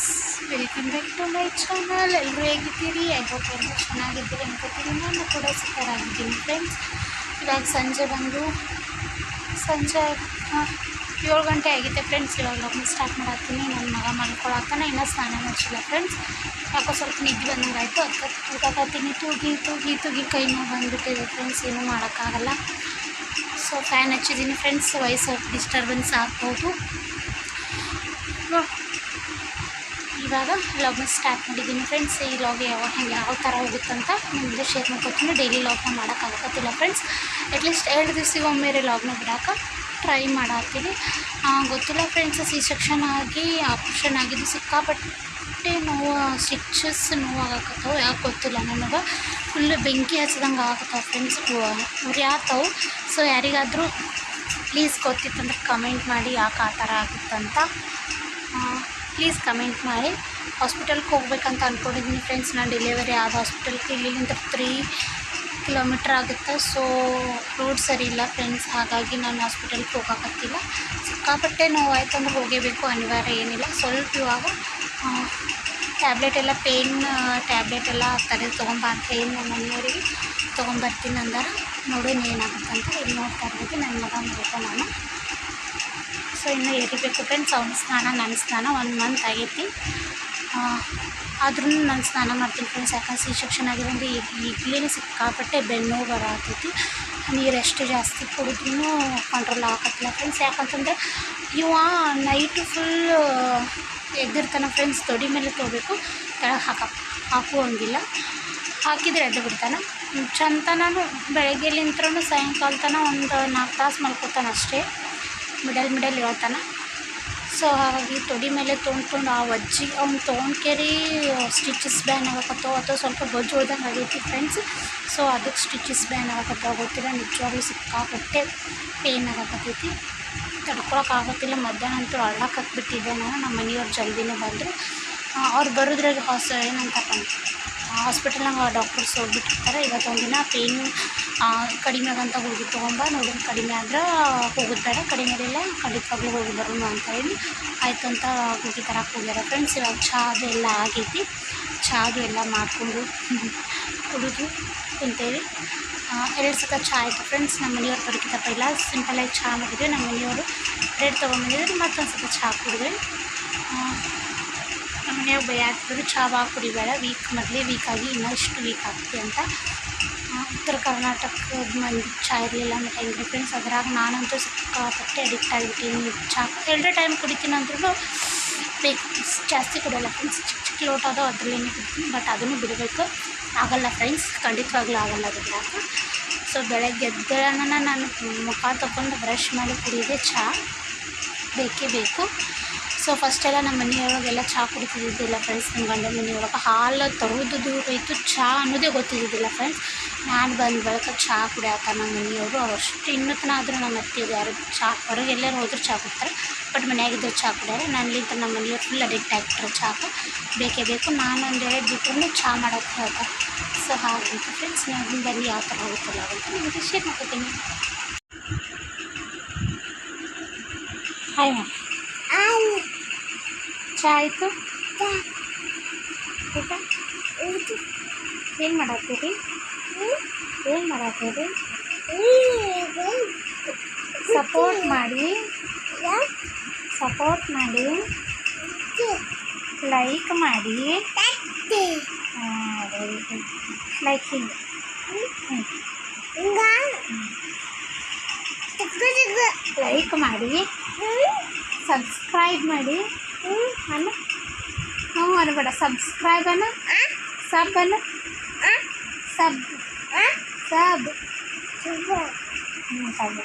Friends welcome back to my channel ಎಲ್ಲರೂ ಹೇಗಿದ್ದೀರಿ I hope ಎಲ್ಲರೂ ಚೆನ್ನಾಗಿದ್ದೀರಿ ಅನ್ಕೋತೀರಿ ನಾನು ಕೂಡ ಸೂಪರಾಗಿದ್ದೀನಿ ಫ್ರೆಂಡ್ಸ್ ಇವಾಗ ಸಂಜೆ ಬಂದು ಸಂಜೆ ಏಳು ಗಂಟೆ ಆಗಿದೆ ಫ್ರೆಂಡ್ಸ್ ಇವಾಗ ಲಗ್ನ ಸ್ಟಾರ್ಟ್ ಮಾಡತ್ತೀನಿ ನನ್ನ ಮಗ ಮಲ್ಕೊಳತ್ತಾನೆ ಇನ್ನೂ ಸ್ನಾನ ಮಾಡಿಸಿಲ್ಲ ಫ್ರೆಂಡ್ಸ್ ಯಾಕೋ ಸ್ವಲ್ಪ ನಿದ್ದೆ ಬಂದಂಗೆ ಆಯಿತು ಅದಕ್ಕೆ ತೂಗಾಕತ್ತೀನಿ ತೂಗಿ ತೂಗಿ ತೂಗಿ ಕೈ ನೋವು ಬಂದುಬಿಟ್ಟಿದೆ ಫ್ರೆಂಡ್ಸ್ ಏನೂ ಮಾಡೋಕ್ಕಾಗಲ್ಲ ಸೊ ಫ್ಯಾನ್ ಹಚ್ಚಿದ್ದೀನಿ ಫ್ರೆಂಡ್ಸ್ ವಾಯ್ಸ್ ಆಫ್ ಡಿಸ್ಟರ್ಬೆನ್ಸ್ ಆಗ್ಬೋದು ಇವಾಗ ವ್ಲಾಗ್ನ ಸ್ಟಾರ್ಟ್ ಮಾಡಿದ್ದೀನಿ ಫ್ರೆಂಡ್ಸ್ ಈ ಲಾಗ್ ಯಾವ ಹೆಂಗೆ, ಯಾವ ಥರ ಹೋಗುತ್ತಂತ ನಿಮ್ಮದು ಶೇರ್ ಮಾಡ್ಕೊತೀನಿ. ಡೈಲಿ ಲಾಗ್ನ ಮಾಡೋಕ್ಕಾಗತ್ತಿಲ್ಲ ಫ್ರೆಂಡ್ಸ್ ಅಟ್ಲೀಸ್ಟ್ ಎರಡು ದಿವಸಿಗೆ ಒಮ್ಮೆ ಲಾಗ್ನ ಬಿಡೋಕೆ ಟ್ರೈ ಮಾಡತ್ತೀನಿ ಗೊತ್ತಿಲ್ಲ ಫ್ರೆಂಡ್ಸ್ ಸಿ ಸೆಕ್ಷನ್ ಆಗಿ ಆಪ್ರೇಷನ್ ಆಗಿದ್ದು ಸಿಕ್ಕಾಪಟ್ಟೆ ನೋವು ಸ್ಟಿಚಸ್ ನೋವು ಆಗಕತ್ತವು. ಯಾಕೆ ಗೊತ್ತಿಲ್ಲ ನನಗೆ. ಫುಲ್ ಬೆಂಕಿ ಹಚ್ಚಿದಂಗೆ ಆಗತ್ತವೆ ಫ್ರೆಂಡ್ಸ್ ಅವ್ರು ಆಗ್ತಾವೆ ಸೊ ಯಾರಿಗಾದರೂ ಪ್ಲೀಸ್ ಗೊತ್ತಿತ್ತಂದ್ರೆ ಕಮೆಂಟ್ ಮಾಡಿ ಯಾಕೆ ಆ ಥರ ಆಗುತ್ತಂತ. ಪ್ಲೀಸ್ ಕಮೆಂಟ್ ಮಾಡಿ. ಹಾಸ್ಪಿಟಲ್ಗೆ ಹೋಗ್ಬೇಕಂತ ಅಂದ್ಕೊಂಡಿದ್ದೀನಿ ಫ್ರೆಂಡ್ಸ್ ನಾನು ಡೆಲಿವರಿ ಆದ ಹಾಸ್ಪಿಟಲ್ಗೆ ಇಲ್ಲಿಂದ ತ್ರೀ ಕಿಲೋಮೀಟ್ರ್ ಆಗುತ್ತೆ. ಸೊ ರೋಡ್ ಸರಿ ಇಲ್ಲ ಫ್ರೆಂಡ್ಸ್ ಹಾಗಾಗಿ ನಾನು ಹಾಸ್ಪಿಟಲ್ಗೆ ಹೋಗೋಕತ್ತಿಲ್ಲ. ಸಿಕ್ಕಾಪಟ್ಟೆ ನೋವಾಯ್ತು ಅಂದ್ರೆ ಹೋಗೇಬೇಕು. ಅನಿವಾರ್ಯ ಏನಿಲ್ಲ. ಸ್ವಲ್ಪ ಇವಾಗ ಟ್ಯಾಬ್ಲೆಟ್ ಎಲ್ಲ ಪೇನ್ ಟ್ಯಾಬ್ಲೆಟ್ ಎಲ್ಲ ಹಾಕ್ತಾರೆ ತೊಗೊಂಬ ಅಂತ ಹೇಳಿ ನಮ್ಮ ಮನೆಯವರಿಗೆ ತೊಗೊಂಬರ್ತೀನಿ ಅಂದಾರ. ನೋಡೋಣ ಏನಾಗುತ್ತೆ ಅಂತ ಇಲ್ಲಿ ನೋಡ್ತಾ ಇರ್ಬೋದು ನನ್ನ ಮಗ ಮಗ ನಾನು ಸೊ ಇನ್ನು ಎರಿಬೇಕು ಫ್ರೆಂಡ್ಸ್ ಅವ್ನ ಸ್ನಾನ ನನ್ನ ಸ್ನಾನ, ಒಂದು ಮಂತ್ ಆಗೈತಿ. ಆದ್ರೂ ನಾನು ಸ್ನಾನ ಮಾಡ್ತೀನಿ ಫ್ರೆಂಡ್ಸ್ ಯಾಕಂದ್ರೆ ಸಿ ಸೆಕ್ಷನ್ ಆಗಿರೋದು ಈಗಲೇ ಸಿಕ್ಕಾಪಟ್ಟೆ ಬೆನ್ನು ಬರತೈತಿ ನೀರು ಎಷ್ಟು ಜಾಸ್ತಿ ಕುಡಿದ್ರೂ ಕಂಟ್ರೋಲ್ ಆಗತ್ತಿಲ್ಲ ಫ್ರೆಂಡ್ಸ್ ಯಾಕಂತಂದರೆ ಇವ ನೈಟು ಫುಲ್ ಎದ್ದಿರ್ತಾನೆ ಫ್ರೆಂಡ್ಸ್ ತೊಡಿ ಮೇಲೆ ತೊಗೋಬೇಕು, ಕೆಳಗೆ ಹಾಕ ಹಾಕುವಂಗಿಲ್ಲ ಹಾಕಿದರೆ ಎದ್ದು ಬಿಡ್ತಾನೆ. ಚಂತನೂ ನಾನು ಬೆಳಗ್ಗೆಲಿಂತ್ರನೂ ಸಾಯಂಕಾಲ ತನಕ ಒಂದು ನಾಲ್ಕು ತಾಸು ಮಲ್ಕೋತಾನೆ ಅಷ್ಟೇ. ಮಿಡಲ್ ಮಿಡಲ್ ಹೇಳ್ತಾನೆ. ಸೊ ಹಾಗಾಗಿ ತೊಡಿ ಮೇಲೆ ತೊಗೊಂಡು ತೊಗೊಂಡು ಆ ಅಜ್ಜಿ ಅವ್ನು ತೊಗೊಂಡ್ಕೇರಿ ಸ್ಟಿಚಸ್ ಬ್ಯಾನ್ ಆಗಕತ್ತೋ ಅಥವಾ ಸ್ವಲ್ಪ ಬೊಜ್ಜು ಹೋದಂಗೆ ಆಗೈತಿ ಫ್ರೆಂಡ್ಸ್ ಸೊ ಅದಕ್ಕೆ ಸ್ಟಿಚಸ್ ಬ್ಯಾನ್ ಆಗಕತ್ತೋ ಗೊತ್ತಿಲ್ಲ, ನಿಜವಾಗ್ಲೂ ಸಿಕ್ಕಾಪಟ್ಟೆ ಪೇನ್ ಆಗಕತ್ತೈತಿ. ತಡ್ಕೊಳಕ್ಕಾಗತ್ತಿಲ್ಲ ಮಧ್ಯಾಹ್ನ ಅಂತೂ ಅಳ್ಳಾಕತ್ಬಿಟ್ಟಿದ್ದೆ ನಾನು ನಮ್ಮ ಮನೆಯವ್ರು ಜಲ್ದಿನೇ ಬಂದರು. ಅವ್ರು ಬರೋದ್ರಾಗ ಏನಂತ ಏನಂತಪ್ಪ? ಹಾಸ್ಪಿಟಲ್ನಾಗ ಡಾಕ್ಟರ್ಸ್ ಹೋಗ್ಬಿಟ್ಟಿರ್ತಾರೆ. ಇವತ್ತೊಂದು ದಿನ ಪೇನ್ ಕಡಿಮೆ ಆಗಂತ ಹೋಗಿ ತೊಗೊಂಬ ನೋಡೋಣ ಕಡಿಮೆ ಆದ್ರೆ ಹೋಗುತ್ತಾರೆ ಕಡಿಮೆ ಇರಲಿಲ್ಲ ಖಂಡಿತವಾಗ್ಲೂ ಹೋಗಿ ಬರೋಣ ಅಂತ ಹೇಳಿ ಆಯ್ತು ಅಂತ ಹೋಗಿ ತರಕ್ಕೆ ಹೋಗ್ಯಾರ. ಫ್ರೆಂಡ್ಸ್ ಇವಾಗ ಚಹಾ ಅದು ಎಲ್ಲ ಆಗೈತಿ. ಚಹಾ ಅದು ಎಲ್ಲ ಮಾಡಿಕೊಂಡು ಕುಡಿದು ಕುಂತೇವಿ. ಎರಡು ಸತ ಚಹಾ ಆಯಿತು ಫ್ರೆಂಡ್ಸ್ ನಮ್ಮ ಮನೆಯವ್ರು ಬರೋಕ್ಕಿಂತ ಪೈಲ ಸಿಂಪಲಾಗಿ ಚಹಾ ಮಾಡಿದ್ವಿ. ನಮ್ಮ ಮನೆಯವರು ಬ್ರೆಡ್ ತೊಗೊಂಬಂದಿದ್ರು. ಮತ್ತೊಂದು ಸತ ಚಹಾ ಕುಡಿದ್ವಿ. ಮನೆಯಾಗ ಚಹಾ ಬಾ ಕುಡಿಬೇಡ ವೀಕ್ ಮೊದಲೇ ವೀಕಾಗಿ ಇನ್ನೂ ಇಷ್ಟು ವೀಕ್ ಆಗ್ತಿ ಅಂತ. ಉತ್ತರ ಕರ್ನಾಟಕದ ಮಂದಿ ಚಹಾ ಇರಲಿಲ್ಲ ಮತ್ತು ಹೆಂಗೆ ಫ್ರೆಂಡ್ಸ್ ಅದ್ರಾಗ ನಾನಂತೂ ಸಿಕ್ಕಾಪಟ್ಟೆ ಅಡಿಕ್ಟ್ ಆಗಿಬಿಟ್ಟಿನಿ. ಚಹಾ ಎರಡೇ ಟೈಮ್ ಕುಡಿತೀನಿ ಅಂದ್ರೂ ಬೇಕು, ಜಾಸ್ತಿ ಕುಡಿಯಲ್ಲ ಫ್ರೆಂಡ್ಸ್ ಚಿಕ್ಕ ಚಿಕ್ಕ ಲೋಟ ಅದಾವ ಅದರಲ್ಲೇ ಕುಡಿತೀನಿ. ಬಟ್ ಅದನ್ನು ಬಿಡಬೇಕು. ಆಗಲ್ಲ ಫ್ರೆಂಡ್ಸ್ ಖಂಡಿತವಾಗ್ಲೂ ಆಗಲ್ಲ ಅದು ಸೊ ಬೆಳಗ್ಗೆ ಎದ್ದೇಳನ ನಾನು ಮುಖ ತಗೊಂಡು ಬ್ರಷ್ ಮಾಡಿ ಕುಡಿಯೋದೇ ಚಹಾ ಬೇಕೇ ಬೇಕು. ಸೊ ಫಸ್ಟೆಲ್ಲ ನಮ್ಮ ಮನೆಯೊಳಗೆಲ್ಲ ಚಹಾ ಕುಡಿತಿದ್ದಿದ್ದಿಲ್ಲ ಫ್ರೆಂಡ್ಸ್ ನಮ್ಮ ಗಂಡನ ಮನೆಯೊಳಗೆ ಹಾಲು ತರೋದು ದೂರ ಇತ್ತು. ಚಹಾ ಅನ್ನೋದೇ ಗೊತ್ತಿದ್ದಿದ್ದಿಲ್ಲ ಫ್ರೆಂಡ್ಸ್ ನಾನು ಬಂದ ಬಳಿಕ ಚಹಾ ಕುಡಿಯಾಕ ನಮ್ಮ ಮನೆಯವರು ಅಷ್ಟು ಇನ್ನೂ ತನ ಆದರೂ ನಮ್ಮ ಅತ್ತೆ ಯಾರು ಚಹಾ, ಹೊರಗೆ ಎಲ್ಲರೂ ಹೋದ್ರೆ ಚಹಾ ಕುಡ್ತಾರೆ. ಬಟ್ ಮನೆಯಾಗಿದ್ದರೆ ಚಹಾ ಕುಡಿಯಾರೆ. ನನ್ನಿಂದ ನಮ್ಮ ಮನೆಯವ್ರು ಫುಲ್ ಅಡಿಕ್ಟ್ ಆಗಿಬಿಟ್ರೆ ಚಹಾಕ್ಕೆ ಬೇಕೇ ಬೇಕು, ನಾನು ಒಂದು ವೇಳೆ ಬಿಟ್ಟರು ಚಹಾ ಮಾಡೋಕ್ಕೆ ಹೇಳ್ತಾರೆ ಸೊ ಹಾಗಂತ ಫ್ರೆಂಡ್ಸ್ ನಾನು ಬನ್ನಿ ಯಾವ ಥರ ಹೋಗುತ್ತಲ್ಲ ಅಂತ ನಿಮಗೆ ಶೇರ್ ಮಾಡ್ಕೊತೀನಿ. ಹಾಯ್ ಮ್ಯಾಮ್ ಚಹಾ ಆಯಿತು ಊಟ ಏನು ಮಾಡಾಕ್ತೀರಿ ಏನು ಮಾಡಾಕ್ತೀರಿ ಸಪೋರ್ಟ್ ಮಾಡಿ. ಸಪೋರ್ಟ್ ಮಾಡಿ. ಲೈಕ್ ಮಾಡಿ. ಲೈಕ್ ಹಿಂಗೆ. ಲೈಕ್ ಮಾಡಿ. ಸಬ್ಸ್ಕ್ರೈಬ್ ಮಾಡಿ. అనబడ సబ్స్క్రైబ్ అన్న సబ్ అన్న సబ్ సబ్ సబ్